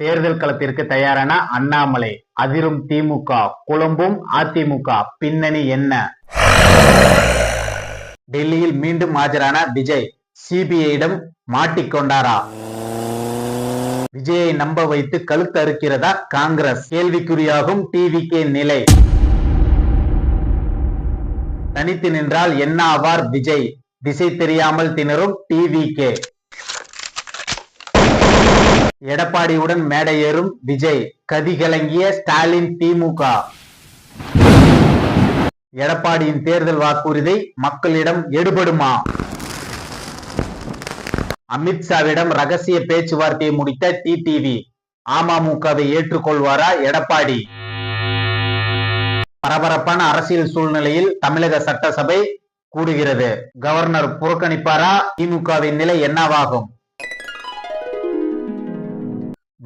தேர்தல் களத்திற்கு தயாரான அண்ணாமலை அதிரும் திமுக குழம்பும் அதிமுக பின்னணி என்ன? டெல்லியில் மீண்டும் ஆஜரான விஜய் சிபிஐயிடம் மாட்டிக்கொண்டாரா? விஜயை நம்ப வைத்து கழுத்து அறுக்கிறதா காங்கிரஸ்? கேள்விக்குறியாகும் டிவிகே நிலை. தனித்து நின்றால் என்ன ஆவார் விஜய்? திசை தெரியாமல் திணறும் டிவிகே எடப்பாடியுடன் மேடை ஏறும் விஜய் கதி கலங்கிய ஸ்டாலின் திமுக. எடப்பாடியின் தேர்தல் வாக்குறுதி மக்களிடம் எடுபடுமா? அமித்ஷாவிடம் ரகசிய பேச்சுவார்த்தையை முடித்த டிடிவி. அமமுகவை ஏற்றுக்கொள்வாரா எடப்பாடி? பரபரப்பான அரசியல் சூழ்நிலையில் தமிழக சட்டசபை கூடுகிறது. கவர்னர் புறக்கணிப்பாரா? திமுகவின் நிலை என்னவாகும்?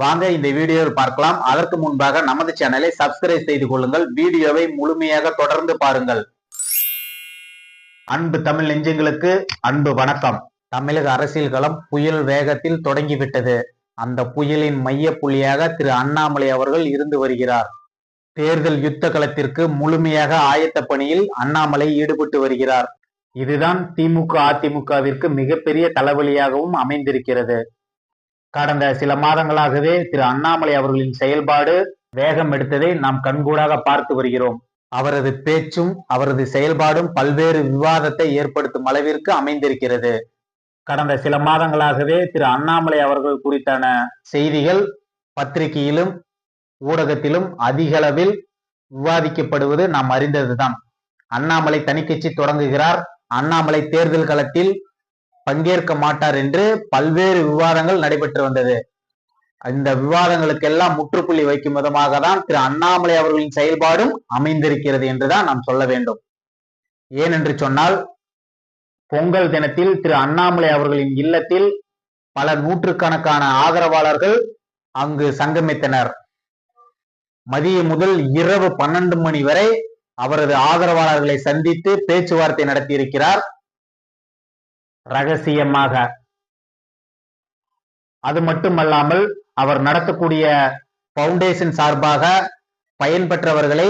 வாங்க இந்த வீடியோவில் பார்க்கலாம். அதற்கு முன்பாக நமது சேனலை சப்ஸ்கிரைப் செய்து கொள்ளுங்கள். வீடியோவை முழுமையாக தொடர்ந்து பாருங்கள். அன்பு தமிழ் நெஞ்சங்களுக்கு அன்பு வணக்கம். தமிழக அரசியல் களம் புயல் வேகத்தில் தொடங்கிவிட்டது. அந்த புயலின் மைய புள்ளியாக திரு அண்ணாமலை அவர்கள் இருந்து வருகிறார். தேர்தல் யுத்த களத்திற்கு முழுமையாக ஆயத்த பணியில் அண்ணாமலை ஈடுபட்டு வருகிறார். இதுதான் திமுக அதிமுகவிற்கு மிகப்பெரிய தலைவலியாகவும் அமைந்திருக்கிறது. கடந்த சில மாதங்களாகவே திரு அண்ணாமலை அவர்களின் செயல்பாடு வேகம் எடுத்ததை நாம் கண்கூடாக பார்த்து வருகிறோம். அவரது பேச்சும் அவரது செயல்பாடும் பல்வேறு விவாதத்தை ஏற்படுத்தும் அளவிற்கு அமைந்திருக்கிறது. கடந்த சில மாதங்களாகவே திரு அண்ணாமலை அவர்கள் குறித்தான செய்திகள் பத்திரிகையிலும் ஊடகத்திலும் அதிக அளவில் விவாதிக்கப்படுவது நாம் அறிந்ததுதான். அண்ணாமலை தனிக்கட்சி தொடங்குகிறார். அண்ணாமலை தேர்தல் களத்தில் பங்கேற்க மாட்டார் என்று பல்வேறு விவாதங்கள் நடைபெற்று வந்தது. இந்த விவாதங்களுக்கெல்லாம் முற்றுப்புள்ளி வைக்கும் விதமாக தான் திரு அண்ணாமலை அவர்களின் செயல்பாடும் அமைந்திருக்கிறது என்றுதான் நாம் சொல்ல வேண்டும். ஏனென்று சொன்னால் பொங்கல் தினத்தில் திரு அண்ணாமலை அவர்களின் இல்லத்தில் பல நூற்றுக்கணக்கான ஆதரவாளர்கள் அங்கு சங்கமித்தனர். மதிய முதல் இரவு பன்னெண்டு மணி வரை அவரது ஆதரவாளர்களை சந்தித்து பேச்சுவார்த்தை நடத்தியிருக்கிறார். ரகசியமாக. அது மட்டுமல்லாமல் அவர் நடத்தக்கூடிய பவுண்டேஷன் சார்பாக பயன்பெற்றவர்களை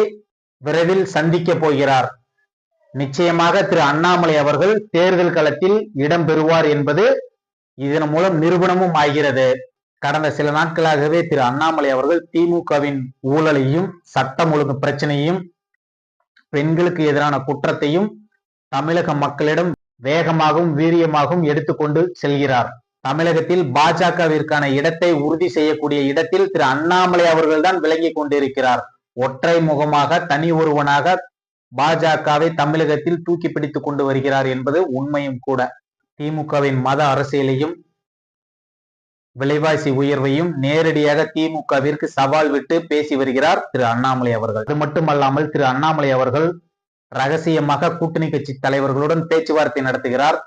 விரைவில் சந்திக்க போகிறார். நிச்சயமாக திரு அண்ணாமலை அவர்கள் தேர்தல் களத்தில் இடம் பெறுவார் என்பது இதன் மூலம் நிரூபணமும் ஆகிறது. கடந்த சில நாட்களாகவே திரு அண்ணாமலை அவர்கள் திமுகவின் ஊழலையும் சட்டம் ஒழுங்கு பிரச்சனையும் பெண்களுக்கு எதிரான குற்றத்தையும் தமிழக மக்களிடம் வேகமாகவும் வீரியமாகவும் எடுத்துக்கொண்டு செல்கிறார். தமிழகத்தில் பாஜகவிற்கான இடத்தை உறுதி செய்யக்கூடிய இடத்தில் திரு அண்ணாமலை அவர்கள் தான் விளங்கி கொண்டிருக்கிறார். ஒற்றை முகமாக தனி ஒருவனாக பாஜகவை தமிழகத்தில் தூக்கி பிடித்துக் கொண்டு வருகிறார் என்பது உண்மையும் கூட. திமுகவின் மத அரசியலையும் விலைவாசி உயர்வையும் நேரடியாக திமுகவிற்கு சவால் விட்டு பேசி வருகிறார் திரு அண்ணாமலை அவர்கள். அது மட்டுமல்லாமல் திரு அண்ணாமலை அவர்கள் ரகசியமாக கூட்டணி கட்சி தலைவர்களுடன் பேச்சுவார்த்தை நடத்துகிறார்.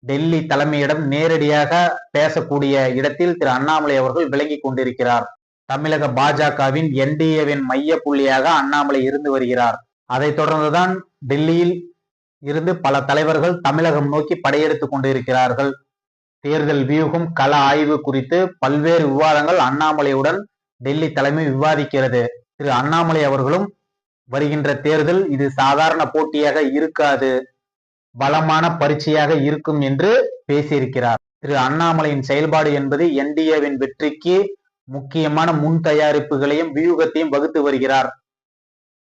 டெல்லி தலைமையிடம் நேரடியாக பேசக்கூடிய இடத்தில் திரு அண்ணாமலை அவர்கள் விளங்கி கொண்டிருக்கிறார். தமிழக பாஜகவின் என்டிஏவின் மைய புள்ளியாக அண்ணாமலை இருந்து வருகிறார். அதைத் தொடர்ந்துதான் டெல்லியில் இருந்து பல தலைவர்கள் தமிழகம் நோக்கி படையெடுத்துக் கொண்டிருக்கிறார்கள். தேர்தல் வியூகம் கள ஆய்வு குறித்து பல்வேறு விவாதங்கள் அண்ணாமலையுடன் டெல்லி தலைமை விவாதிக்கிறது. திரு அண்ணாமலை அவர்களும் வருகின்ற தேர்தல் இது சாதாரண போட்டியாக இருக்காது. பலமான பரீட்சையாக இருக்கும் என்று பேசியிருக்கிறார். திரு அண்ணாமலையின் செயல்பாடு என்பது என்டிஏவின் வெற்றிக்கு முக்கியமான முன் தயாரிப்புகளையும் வியூகத்தையும் வகுத்து வருகிறார்.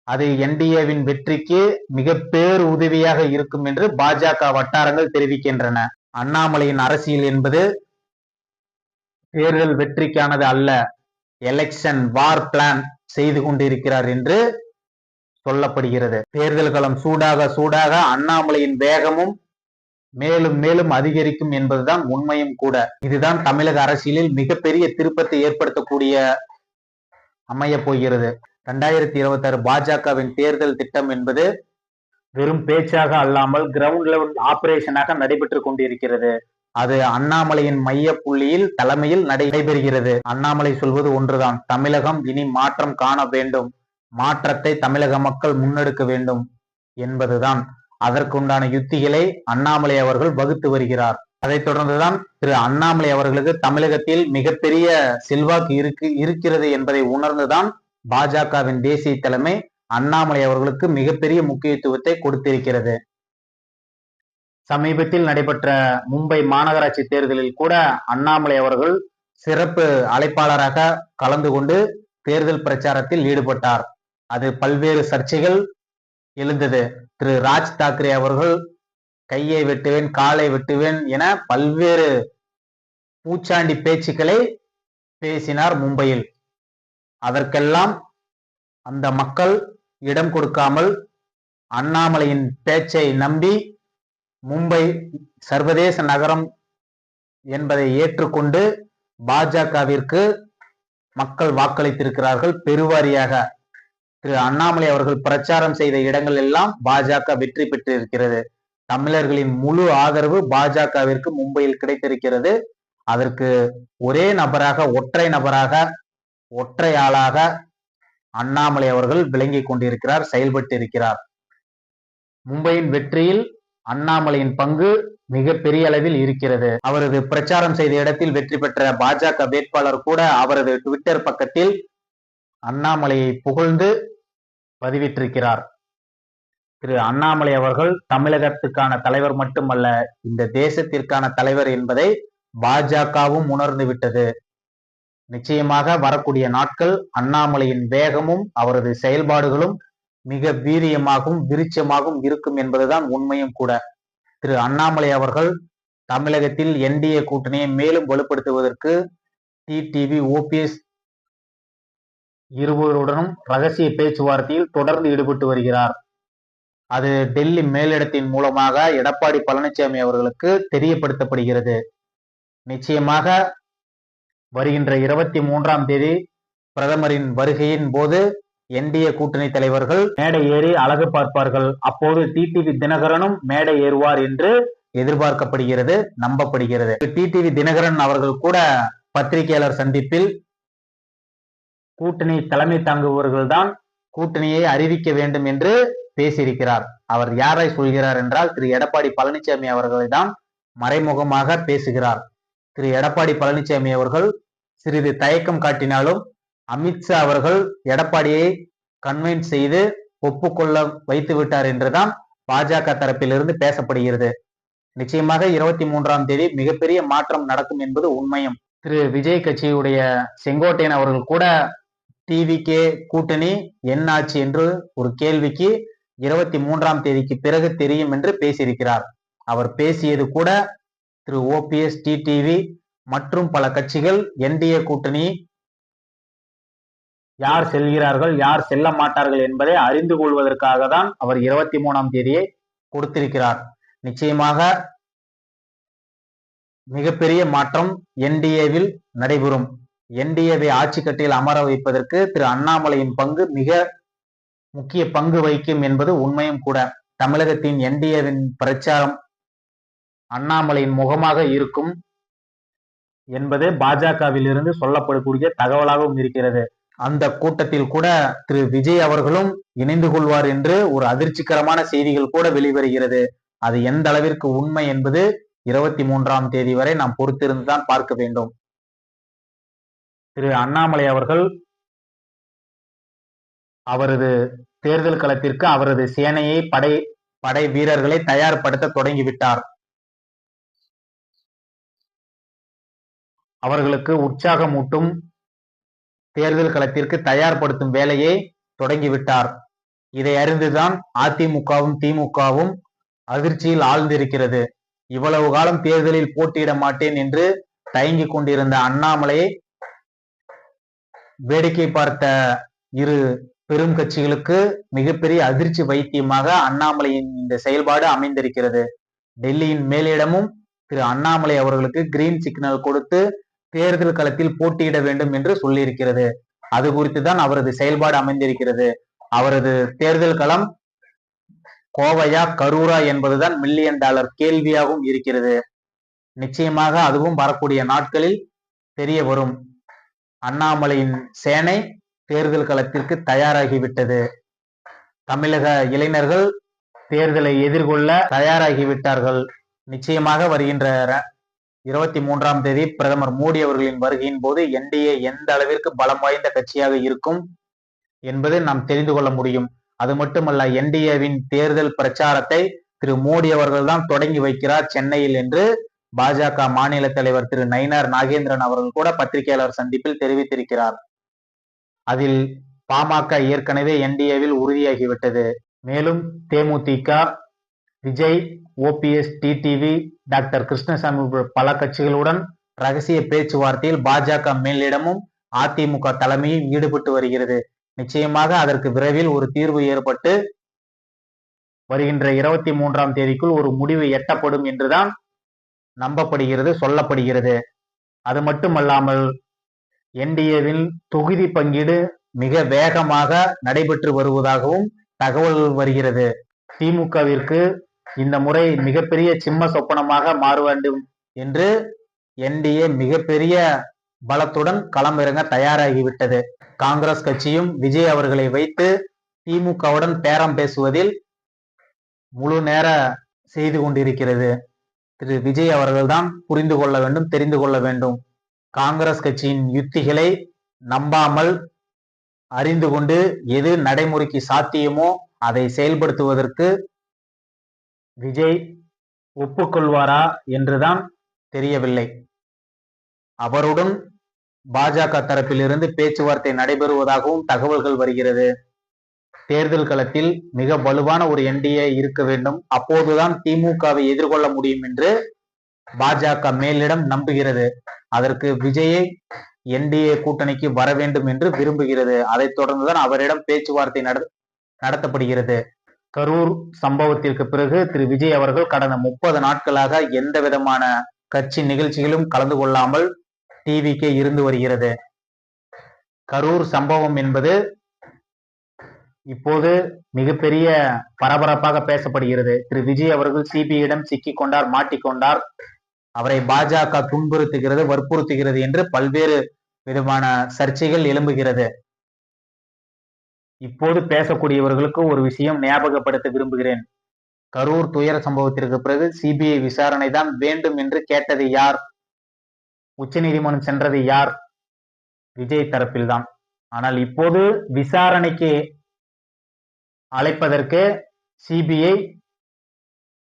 அது என்டிஏவின் வெற்றிக்கு மிக பேர் உதவியாக இருக்கும் என்று பாஜக வட்டாரங்கள் தெரிவிக்கின்றன. அண்ணாமலையின் அரசியல் என்பது தேர்தல் வெற்றிக்கானது அல்ல. எலெக்ஷன் வார் பிளான் செய்து கொண்டிருக்கிறார் என்று சொல்லப்படுகிறது. தேர்தல் களம் சூடாக சூடாக அண்ணாமலையின் வேகமும் மேலும் மேலும் அதிகரிக்கும் என்பதுதான் உண்மையும் கூட. இதுதான் தமிழக அரசியலில் மிகப்பெரிய திருப்பத்தை ஏற்படுத்தக்கூடிய அமைய போகிறது. ரெண்டாயிரத்தி இருபத்தி ஆறு பாஜகவின் தேர்தல் திட்டம் என்பது வெறும் பேச்சாக அல்லாமல் கிரவுண்ட் லெவல் ஆபரேஷனாக நடைபெற்று கொண்டிருக்கிறது. அது அண்ணாமலையின் மைய புள்ளியில் தலைமையில் நடைபெறுகிறது. அண்ணாமலை சொல்வது ஒன்றுதான். தமிழகம் இனி மாற்றம் காண வேண்டும். மாற்றத்தை தமிழக மக்கள் முன்னெடுக்க வேண்டும் என்பதுதான். அதற்குண்டான யுத்திகளை அண்ணாமலை அவர்கள் வகுத்து வருகிறார். அதைத் தொடர்ந்துதான் திரு அண்ணாமலை அவர்களுக்கு தமிழகத்தில் மிகப்பெரிய செல்வாக்கு இருக்கு இருக்கிறது என்பதை உணர்ந்துதான் பாஜகவின் தேசிய தலைமை அண்ணாமலை அவர்களுக்கு மிகப்பெரிய முக்கியத்துவத்தை கொடுத்திருக்கிறது. சமீபத்தில் நடைபெற்ற மும்பை மாநகராட்சி தேர்தலில் கூட அண்ணாமலை அவர்கள் சிறப்பு அழைப்பாளராக கலந்து கொண்டு தேர்தல் பிரச்சாரத்தில் ஈடுபட்டார். அது பல்வேறு சர்ச்சைகள் எழுந்தது. திரு ராஜ் தாக்கரே அவர்கள் கையை வெட்டுவேன் காலை வெட்டுவேன் என பல்வேறு பூச்சாண்டி பேச்சுக்களை பேசினார் மும்பையில். அதற்கெல்லாம் அந்த மக்கள் இடம் கொடுக்காமல் அண்ணாமலையின் பேச்சை நம்பி மும்பை சர்வதேச நகரம் என்பதை ஏற்றுக்கொண்டு பாஜகவிற்கு மக்கள் வாக்களித்திருக்கிறார்கள். பெருவாரியாக திரு அண்ணாமலை அவர்கள் பிரச்சாரம் செய்த இடங்கள் எல்லாம் பாஜக வெற்றி பெற்றிருக்கிறது. தமிழர்களின் முழு ஆதரவு பாஜகவிற்கு மும்பையில் கிடைத்திருக்கிறது. அதற்கு ஒரே நபராக ஒற்றை நபராக ஒற்றை ஆளாக அண்ணாமலை அவர்கள் விளங்கி கொண்டிருக்கிறார் செயல்பட்டு இருக்கிறார் மும்பையின் வெற்றியில் அண்ணாமலையின் பங்கு மிக பெரிய அளவில் இருக்கிறது. அவரது பிரச்சாரம் செய்த இடத்தில் வெற்றி பெற்ற பாஜக வேட்பாளர் கூட அவரது ட்விட்டர் பக்கத்தில் அண்ணாமலையை புகழ்ந்து பதிவிட்டிருக்கிறார். திரு அண்ணாமலை அவர்கள் தமிழகத்துக்கான தலைவர் மட்டுமல்ல இந்த தேசத்திற்கான தலைவர் என்பதை பாஜகவும் உணர்ந்து விட்டது. நிச்சயமாக வரக்கூடிய நாட்கள் அண்ணாமலையின் வேகமும் அவரது செயல்பாடுகளும் மிக வீரியமாகவும் விருச்சமாகவும் இருக்கும் என்பதுதான் உண்மையும் கூட. திரு அண்ணாமலை அவர்கள் தமிழகத்தில் என்டிஏ கூட்டணியை மேலும் வலுப்படுத்துவதற்கு டிடிவி ஓபிஎஸ் இருவருடனும் ரகசிய பேச்சுவார்த்தையில் தொடர்ந்து ஈடுபட்டு வருகிறார். அது டெல்லி மேலிடத்தின் மூலமாக எடப்பாடி பழனிசாமி அவர்களுக்கு தெரியப்படுத்தப்படுகிறது. நிச்சயமாக வருகின்ற இருபத்தி மூன்றாம் தேதி பிரதமரின் வருகையின் போது என்டிஏ கூட்டணி தலைவர்கள் மேடை ஏறி அழகு பார்ப்பார்கள். அப்போது டிடிவி தினகரனும் மேடை ஏறுவார் என்று எதிர்பார்க்கப்படுகிறது நம்பப்படுகிறது. டிடிவி தினகரன் அவர்கள் கூட பத்திரிகையாளர் சந்திப்பில் கூட்டணி தலைமை தாங்குபவர்கள் தான் கூட்டணியை அறிவிக்க வேண்டும் என்று பேசியிருக்கிறார். அவர் யாரை சொல்கிறார் என்றால் திரு. எடப்பாடி பழனிசாமி அவர்களை தான் மறைமுகமாக பேசுகிறார். திரு. எடப்பாடி பழனிசாமி அவர்கள் சிறிது தயக்கம் காட்டினாலும் அமித்ஷா அவர்கள் எடப்பாடியை கன்வின்ஸ் செய்து ஒப்புக்கொள்ள வைத்து விட்டார் என்றுதான் பாஜக தரப்பிலிருந்து பேசப்படுகிறது. நிச்சயமாக இருபத்தி மூன்றாம் தேதி மிகப்பெரிய மாற்றம் நடக்கும் என்பது உண்மையும். திரு. விஜய் கட்சியுடைய செங்கோட்டையன் அவர்கள் கூட டிவிகே கூட்டணி என்னாச்சு என்று ஒரு கேள்விக்கு இருபத்தி மூன்றாம் தேதிக்கு பிறகு தெரியும் என்று பேசியிருக்கிறார். அவர் பேசியது கூட திரு ஓபிஎஸ் டிடிவி மற்றும் பல கட்சிகள் என்டிஏ கூட்டணி யார் செல்கிறார்கள் யார் செல்ல மாட்டார்கள் என்பதை அறிந்து கொள்வதற்காக தான் அவர் இருபத்தி மூணாம் தேதியை கொடுத்திருக்கிறார். நிச்சயமாக மிகப்பெரிய மாற்றம் என்டிஏவில் நடைபெறும். என்டிஏவை ஆட்சி கட்டியில் அமர வைப்பதற்கு திரு அண்ணாமலையின் பங்கு மிக முக்கிய பங்கு வகிக்கும் என்பது உண்மையும் கூட. தமிழகத்தின் என்டிஏவின் பிரச்சாரம் அண்ணாமலையின் முகமாக இருக்கும் என்பது பாஜகவில் இருந்து சொல்லப்படக்கூடிய தகவலாகவும் இருக்கிறது. அந்த கூட்டத்தில் கூட திரு விஜய் அவர்களும் இணைந்து கொள்வார் என்று ஒரு அதிர்ச்சிகரமான செய்திகள் கூட வெளிவருகிறது. அது எந்த அளவிற்கு உண்மை என்பது இருபத்தி மூன்றாம் தேதி வரை நாம் பொறுத்திருந்துதான் பார்க்க வேண்டும். திரு அண்ணாமலை அவர்கள் அவரது தேர்தல் களத்திற்கு அவரது சேனையை படை படை வீரர்களை தயார்படுத்த தொடங்கிவிட்டார். அவர்களுக்கு உற்சாகமூட்டும் தேர்தல் களத்திற்கு தயார்படுத்தும் வேலையை தொடங்கிவிட்டார். இதை அறிந்துதான் அதிமுகவும் திமுகவும் அதிர்ச்சியில் ஆழ்ந்திருக்கிறது. இவ்வளவு காலம் தேர்தலில் போட்டியிட மாட்டேன் என்று தயங்கிக் கொண்டிருந்த அண்ணாமலையை வேடிக்கை பார்த்த இரு பெரும் கட்சிகளுக்கு மிகப்பெரிய அதிர்ச்சி வைத்தியமாக அண்ணாமலையின் இந்த செயல்பாடு அமைந்திருக்கிறது. டெல்லியின் மேலிடமும் திரு அண்ணாமலை அவர்களுக்கு கிரீன் சிக்னல் கொடுத்து தேர்தல் களத்தில் போட்டியிட வேண்டும் என்று சொல்லியிருக்கிறது. அது குறித்து தான் அவரது செயல்பாடு அமைந்திருக்கிறது. அவரது தேர்தல் களம் கோவையா கரூரா என்பதுதான் மில்லியன் டாலர் கேள்வியாகவும் இருக்கிறது. நிச்சயமாக அதுவும் வரக்கூடிய நாட்களில் தெரிய வரும். அண்ணாமலையின் சேனை தேர்தல் களத்திற்கு தயாராகிவிட்டது. தமிழக இளைஞர்கள் தேர்தலை எதிர்கொள்ள தயாராகிவிட்டார்கள். நிச்சயமாக வருகின்ற இருபத்தி மூன்றாம் தேதி பிரதமர் மோடி அவர்களின் வருகையின் போது என்டிஏ எந்த அளவிற்கு பலம் வாய்ந்த கட்சியாக இருக்கும் என்பது நாம் தெரிந்து கொள்ள முடியும். அது மட்டுமல்ல என்டிஏவின் தேர்தல் பிரச்சாரத்தை திரு மோடி அவர்கள் தான் தொடங்கி வைக்கிறார் சென்னையில் என்று பாஜக மாநில தலைவர் திரு நயினார் நாகேந்திரன் அவர்கள் கூட பத்திரிகையாளர் சந்திப்பில் தெரிவித்திருக்கிறார். அதில் பாமக ஏற்கனவே என்டிஏவில் உறுதியாகிவிட்டது. மேலும் தேமுதிக Vijay OPS TTV doctor Krishnasamy பல கட்சிகளுடன் ரகசிய பேச்சுவார்த்தையில் பாஜக மேலிடமும் அதிமுக தலைமையும் ஈடுபட்டு வருகிறது. நிச்சயமாக அதற்கு விரைவில் ஒரு தீர்வு ஏற்பட்டு வருகின்ற இருபத்தி மூன்றாம் தேதிக்குள் ஒரு முடிவு எட்டப்படும் என்றுதான் நம்பப்படுகிறது சொல்லப்படுகிறது. அது மட்டுமல்லாமல் என்டிஏவில் தொகுதி பங்கீடு மிக வேகமாக நடைபெற்று வருவதாகவும் தகவல் வருகிறது. திமுகவிற்கு இந்த முறை மிகப்பெரிய சிம்ம சொப்பனமாக மாற வேண்டும் என்று என்டிஏ மிகப்பெரிய பலத்துடன் களமிறங்க தயாராகிவிட்டது. காங்கிரஸ் கட்சியும் விஜய் அவர்களை வைத்து திமுகவுடன் பேரம் பேசுவதில் முழு நேர செய்து கொண்டிருக்கிறது. திரு விஜய் அவர்கள்தான் புரிந்து கொள்ள வேண்டும் தெரிந்து கொள்ள வேண்டும். காங்கிரஸ் கட்சியின் யுத்திகளை நம்பாமல் அறிந்து கொண்டு எது நடைமுறைக்கு சாத்தியமோ அதை செயல்படுத்துவதற்கு விஜய் ஒப்புக்கொள்வாரா என்றுதான் தெரியவில்லை. அவருடன் பாஜக தரப்பிலிருந்து பேச்சுவார்த்தை நடைபெறுவதாகவும் தகவல்கள் வருகிறது. தேர்தல் களத்தில் மிக வலுவான ஒரு என்டிஏ இருக்க வேண்டும். அப்போதுதான் திமுகவை எதிர்கொள்ள முடியும் என்று பாஜக மேலிடம் நம்புகிறது. அதற்கு விஜயை என்டிஏ கூட்டணிக்கு வர வேண்டும் என்று விரும்புகிறது. அதைத் தொடர்ந்துதான் அவரிடம் பேச்சுவார்த்தை நடத்தப்படுகிறது. கரூர் சம்பவத்திற்கு பிறகு திரு விஜய் அவர்கள் கடந்த முப்பது நாட்களாக எந்த விதமான கட்சி நிகழ்ச்சிகளும் கலந்து கொள்ளாமல் டிவிக்கே இருந்து வருகிறது. கரூர் சம்பவம் என்பது இப்போது மிகப்பெரிய பரபரப்பாக பேசப்படுகிறது. திரு. விஜய் அவர்கள் சிபிஐயிடம் சிக்கிக் கொண்டார் மாட்டிக்கொண்டார் அவரை பாஜக துன்புறுத்துகிறது வற்புறுத்துகிறது என்று பல்வேறு விதமான சர்ச்சைகள் எழும்புகிறது. இப்போது பேசக்கூடியவர்களுக்கு ஒரு விஷயம் ஞாபகப்படுத்த விரும்புகிறேன். கரூர் துயர சம்பவத்திற்கு பிறகு சிபிஐ விசாரணை தான் வேண்டும் என்று கேட்டது யார்? உச்சநீதிமன்றம் சென்றது யார்? விஜய் தரப்பில்தான் ஆனால் இப்போது விசாரணைக்கு அழைப்பதற்கு சிபிஐ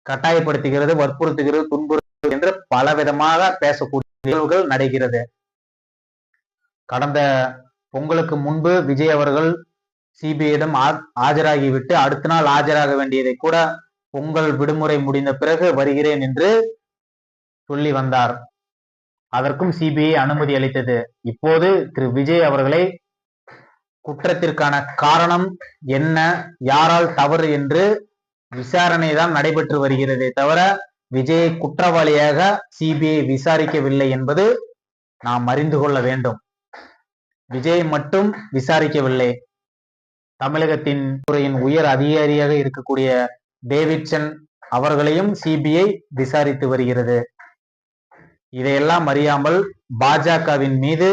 கட்டாயப்படுத்துகிறது வற்புறுத்துகிறது துன்புறுத்துகிறது என்று பலவிதமாக பேசக்கூடிய நிகழ்வுகள் நடைகிறது. கடந்த பொங்கலுக்கு முன்பு விஜய் அவர்கள் சிபிஐயிடம் ஆஜராகிவிட்டு அடுத்த நாள் ஆஜராக வேண்டியதை கூட பொங்கல் விடுமுறை முடிந்த பிறகு வருகிறேன் என்று சொல்லி வந்தார். அதற்கும் சிபிஐ அனுமதி அளித்தது. இப்போது திரு விஜய் அவர்களை குற்றத்திற்கான காரணம் என்ன? யாரால் தவறு என்று விசாரணை தான் நடைபெற்று வருகிறதே தவிர விஜயை குற்றவாளியாக சிபிஐ விசாரிக்கவில்லை என்பது நாம் அறிந்து கொள்ள வேண்டும். விஜய் மட்டும் விசாரிக்கவில்லை. தமிழகத்தின் துறையின் உயர் அதிகாரியாக இருக்கக்கூடிய டேவிட்சன் அவர்களையும் சிபிஐ விசாரித்து வருகிறது. இதையெல்லாம் அறியாமல் பாஜகவின் மீது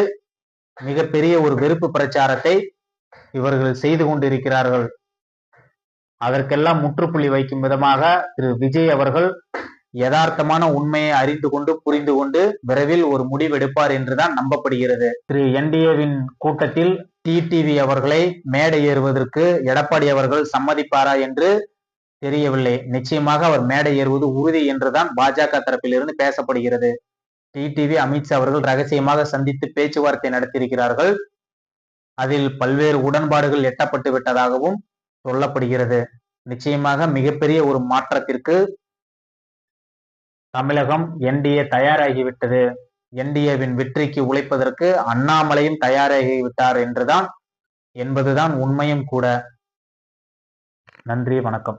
மிகப்பெரிய ஒரு வெறுப்பு பிரச்சாரத்தை இவர்கள் செய்து கொண்டிருக்கிறார்கள். அதற்கெல்லாம் முற்றுப்புள்ளி வைக்கும் விதமாக திரு. விஜய் அவர்கள் யதார்த்தமான உண்மையை அறிந்து கொண்டு புரிந்து கொண்டு விரைவில் ஒரு முடிவெடுப்பார் என்றுதான் நம்பப்படுகிறது. திரு. என்டிஏவின் கூட்டத்தில் டிடிவி அவர்களை மேடை ஏறுவதற்கு எடப்பாடி அவர்கள் சம்மதிப்பாரா என்று தெரியவில்லை. நிச்சயமாக அவர் மேடை ஏறுவது உறுதி என்றுதான் பாஜக தரப்பிலிருந்து பேசப்படுகிறது. டிடிவி அமித்ஷா அவர்கள் ரகசியமாக சந்தித்து பேச்சுவார்த்தை நடத்தியிருக்கிறார்கள். அதில் பல்வேறு உடன்பாடுகள் எட்டப்பட்டு விட்டதாகவும் சொல்லப்படுகிறது. நிச்சயமாக மிகப்பெரிய ஒரு மாற்றத்திற்கு தமிழகம் என்டிஏ தயாராகிவிட்டது. என்டிஏவின் வெற்றிக்கு உழைப்பதற்கு அண்ணாமலையும் தயாராகிவிட்டார் என்றுதான் என்பதுதான் உண்மையும் கூட. நன்றி வணக்கம்.